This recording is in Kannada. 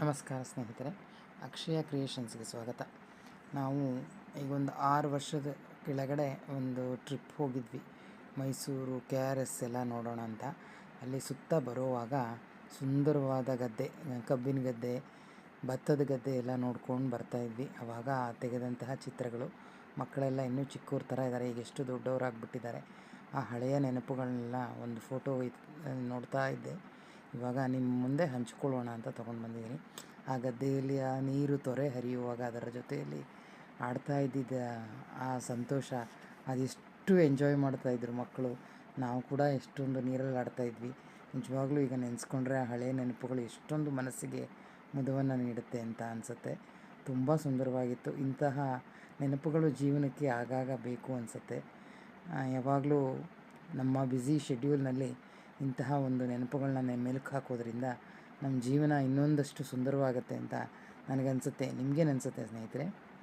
ನಮಸ್ಕಾರ ಸ್ನೇಹಿತರೆ, ಅಕ್ಷಯ ಕ್ರಿಯೇಷನ್ಸ್ಗೆ ಸ್ವಾಗತ. ನಾವು ಈಗ ಒಂದು ಆರು ವರ್ಷದ ಕೆಳಗಡೆ ಒಂದು ಟ್ರಿಪ್ ಹೋಗಿದ್ವಿ. ಮೈಸೂರು, ಕೆ ಆರ್ ಎಸ್ ಎಲ್ಲ ನೋಡೋಣ ಅಂತ. ಅಲ್ಲಿ ಸುತ್ತ ಬರುವಾಗ ಸುಂದರವಾದ ಗದ್ದೆ, ಕಬ್ಬಿನ ಗದ್ದೆ, ಭತ್ತದ ಗದ್ದೆ ಎಲ್ಲ ನೋಡ್ಕೊಂಡು ಬರ್ತಾ ಇದ್ವಿ. ಆವಾಗ ತೆಗೆದಂತಹ ಚಿತ್ರಗಳು. ಮಕ್ಕಳೆಲ್ಲ ಇನ್ನೂ ಚಿಕ್ಕವ್ರ ಥರ ಇದ್ದಾರೆ. ಈಗ ಎಷ್ಟು ದೊಡ್ಡವರಾಗ್ಬಿಟ್ಟಿದ್ದಾರೆ. ಆ ಹಳೆಯ ನೆನಪುಗಳನ್ನೆಲ್ಲ ಒಂದು ಫೋಟೋ ನೋಡ್ತಾ ಇದ್ದೆ. ಇವಾಗ ನಿಮ್ಮ ಮುಂದೆ ಹಂಚ್ಕೊಳ್ಳೋಣ ಅಂತ ತೊಗೊಂಡು ಬಂದಿದ್ದೀನಿ. ಆ ಗದ್ದೆಯಲ್ಲಿ ಆ ನೀರು ತೊರೆ ಹರಿಯುವಾಗ ಅದರ ಜೊತೆಯಲ್ಲಿ ಆಡ್ತಾ ಇದ್ದಿದ್ದ ಆ ಸಂತೋಷ ಅದೆಷ್ಟು ಎಂಜಾಯ್ ಮಾಡ್ತಾಯಿದ್ರು ಮಕ್ಕಳು. ನಾವು ಕೂಡ ಎಷ್ಟೊಂದು ನೀರಲ್ಲಿ ಆಡ್ತಾಯಿದ್ವಿ ನಿಜವಾಗ್ಲೂ ಈಗ ನೆನೆಸ್ಕೊಂಡ್ರೆ ಆ ಹಳೆಯ ನೆನಪುಗಳು ಎಷ್ಟೊಂದು ಮನಸ್ಸಿಗೆ ಮುದವನ್ನು ನೀಡುತ್ತೆ ಅಂತ ಅನಿಸುತ್ತೆ. ತುಂಬ ಸುಂದರವಾಗಿತ್ತು. ಇಂತಹ ನೆನಪುಗಳು ಜೀವನಕ್ಕೆ ಆಗಾಗ ಬೇಕು ಅನಿಸುತ್ತೆ. ಯಾವಾಗಲೂ ನಮ್ಮ ಬ್ಯುಸಿ ಶೆಡ್ಯೂಲ್ನಲ್ಲಿ ಇಂತಹ ಒಂದು ನೆನಪುಗಳನ್ನ ಮೆಲುಕು ಹಾಕೋದ್ರಿಂದ ನಮ್ಮ ಜೀವನ ಇನ್ನೊಂದಷ್ಟು ಸುಂದರವಾಗುತ್ತೆ ಅಂತ ನನಗನ್ಸುತ್ತೆ ನಿಮಗೇನು ಅನಿಸುತ್ತೆ ಸ್ನೇಹಿತರೆ?